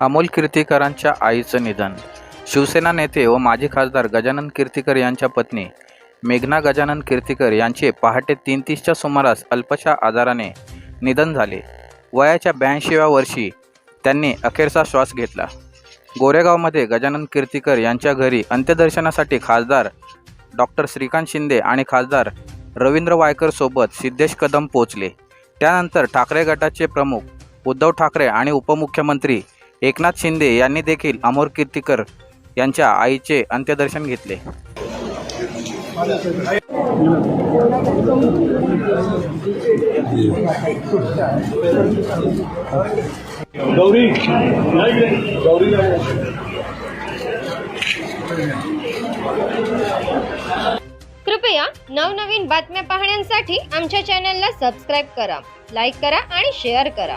अमोल कीर्तीकरांच्या आईचं निधन. शिवसेना नेते व माजी खासदार गजानन कीर्तीकर यांच्या पत्नी मेघना गजानन कीर्तीकर यांचे पहाटे तीन तीसच्या सुमारास अल्पशा आजाराने निधन झाले. वयाच्या ब्याऐंशीव्या वर्षी त्यांनी अखेरचा श्वास घेतला. गोरेगावमध्ये गजानन कीर्तीकर यांच्या घरी अंत्यदर्शनासाठी खासदार डॉक्टर श्रीकांत शिंदे आणि खासदार रवींद्र वायकर सोबत सिद्धेश कदम पोचले त्यानंतर ठाकरे गटाचे प्रमुख उद्धव ठाकरे आणि उपमुख्यमंत्री एकनाथ शिंदे यांनी देखील अमोल कीर्तीकर यांच्या आईचे अंत्यदर्शन घेतले. गौरी गौरी कृपया नवनवीन बातम्या पाहण्यासाठी आमच्या चॅनलला सबस्क्राईब करा लाईक करा आणि शेअर करा.